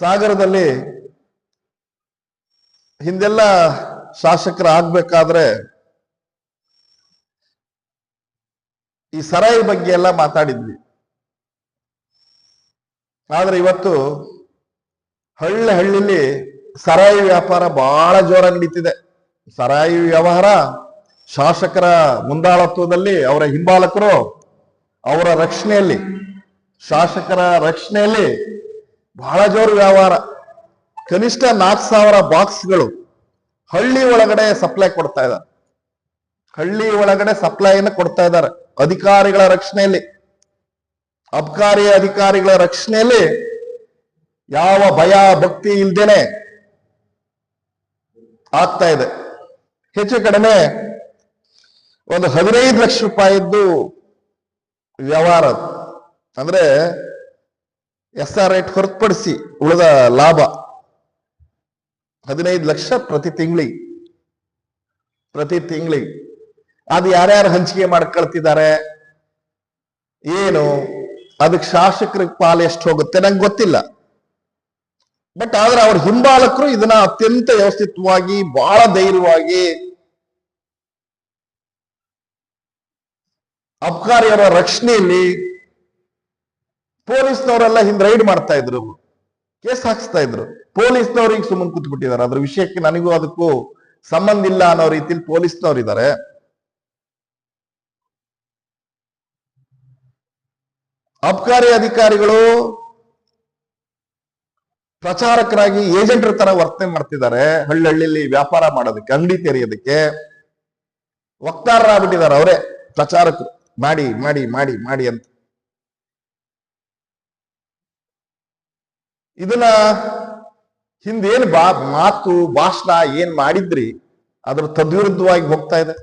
ಸಾಗರದಲ್ಲಿ ಹಿಂದೆಲ್ಲ ಶಾಸಕರ ಆಗ್ಬೇಕಾದ್ರೆ ಈ ಸರಾಯಿ ಬಗ್ಗೆ ಎಲ್ಲ ಮಾತಾಡಿದ್ವಿ. ಆದ್ರೆ ಇವತ್ತು ಹಳ್ಳಿ ಹಳ್ಳಿಲಿ ಸರಾಯಿ ವ್ಯಾಪಾರ ಬಹಳ ಜೋರಾಗಿ ನಡೀತಿದೆ. ಸರಾಯಿ ವ್ಯವಹಾರ ಶಾಸಕರ ಮುಂದಾಳತ್ವದಲ್ಲಿ ಅವರ ಹಿಂಬಾಲಕರು ಅವರ ರಕ್ಷಣೆಯಲ್ಲಿ, ಶಾಸಕರ ರಕ್ಷಣೆಯಲ್ಲಿ ಬಹಳ ಜೋರು ವ್ಯವಹಾರ. ಕನಿಷ್ಠ ನಾಲ್ಕು ಸಾವಿರ ಬಾಕ್ಸ್ಗಳು ಹಳ್ಳಿ ಒಳಗಡೆ ಸಪ್ಲೈ ಕೊಡ್ತಾ ಇದ್ದಾರೆ. ಹಳ್ಳಿ ಒಳಗಡೆ ಸಪ್ಲೈಯನ್ನು ಕೊಡ್ತಾ ಇದ್ದಾರೆ. ಅಧಿಕಾರಿಗಳ ರಕ್ಷಣೆಯಲ್ಲಿ, ಅಬ್ಕಾರಿ ಅಧಿಕಾರಿಗಳ ರಕ್ಷಣೆಯಲ್ಲಿ ಯಾವ ಭಯ, ಭಕ್ತಿ ಇಲ್ದೇನೆ ಆಗ್ತಾ ಇದೆ. ಹೆಚ್ಚು ಕಡಿಮೆ ಒಂದು ಹದಿನೈದು ಲಕ್ಷ ರೂಪಾಯಿದ್ದು ವ್ಯವಹಾರ ಅದು. ಅಂದ್ರೆ ಎಸ್ ಆರ್ ರೇಟ್ ಹೊರತುಪಡಿಸಿ ಉಳಿದ ಲಾಭ ಹದಿನೈದು ಲಕ್ಷ ಪ್ರತಿ ತಿಂಗಳಿಗೆ ಪ್ರತಿ ತಿಂಗಳಿಗೆ ಅದು ಯಾರ್ಯಾರು ಹಂಚಿಕೆ ಮಾಡ್ಕೊಳ್ತಿದ್ದಾರೆ? ಏನು? ಅದಕ್ಕೆ ಶಾಸಕರಿಗೆ ಪಾಲು ಎಷ್ಟು ಹೋಗುತ್ತೆ ನಂಗೆ ಗೊತ್ತಿಲ್ಲ. ಬಟ್ ಆದ್ರೆ ಅವ್ರ ಹಿಂಬಾಲಕರು ಇದನ್ನ ಅತ್ಯಂತ ವ್ಯವಸ್ಥಿತವಾಗಿ, ಬಹಳ ಧೈರ್ಯವಾಗಿ ಅಬ್ಕಾರಿಯವರ ರಕ್ಷಣೆಯಲ್ಲಿ ಪೊಲೀಸ್ನವರೆಲ್ಲ ಹಿಂದ್ ರೈಡ್ ಮಾಡ್ತಾ ಇದ್ರು. ಕೇಸ್ ಹಾಕ್ಸ್ತಾ ಇದ್ರು. ಪೊಲೀಸ್ನವ್ರಿಗೆ ಸುಮ್ಮನೆ ಕೂತ್ಬಿಟ್ಟಿದ್ದಾರೆ. ಅದ್ರ ವಿಷಯಕ್ಕೆ ನನಗೂ ಅದಕ್ಕೂ ಸಂಬಂಧ ಇಲ್ಲ ಅನ್ನೋ ರೀತಿಲಿ ಪೊಲೀಸ್ನವ್ರು ಇದ್ದಾರೆ. ಅಬ್ಕಾರಿ ಅಧಿಕಾರಿಗಳು ಪ್ರಚಾರಕರಾಗಿ ಏಜೆಂಟ್ರ ತರ ವರ್ತನೆ ಮಾಡ್ತಿದ್ದಾರೆ. ಹಳ್ಳಹಳ್ಳಿಲಿ ವ್ಯಾಪಾರ ಮಾಡೋದಕ್ಕೆ, ಅಂಗಡಿ ತೆರೆಯೋದಕ್ಕೆ. ವಕ್ತಾರರಾಗ್ಬಿಟ್ಟಿದ್ದಾರೆ ಅವರೇ. ಪ್ರಚಾರಕರು. ಮಾಡಿ ಮಾಡಿ ಮಾಡಿ ಮಾಡಿ ಅಂತ. ಇದನ್ನ ಹಿಂದೇನು ಬಾ ಮಾತು ಭಾಷಣ ಏನ್ ಮಾಡಿದ್ರಿ ಅದ್ರ ತದ್ವಿರುದ್ಧವಾಗಿ ಹೋಗ್ತಾ ಇದೆ.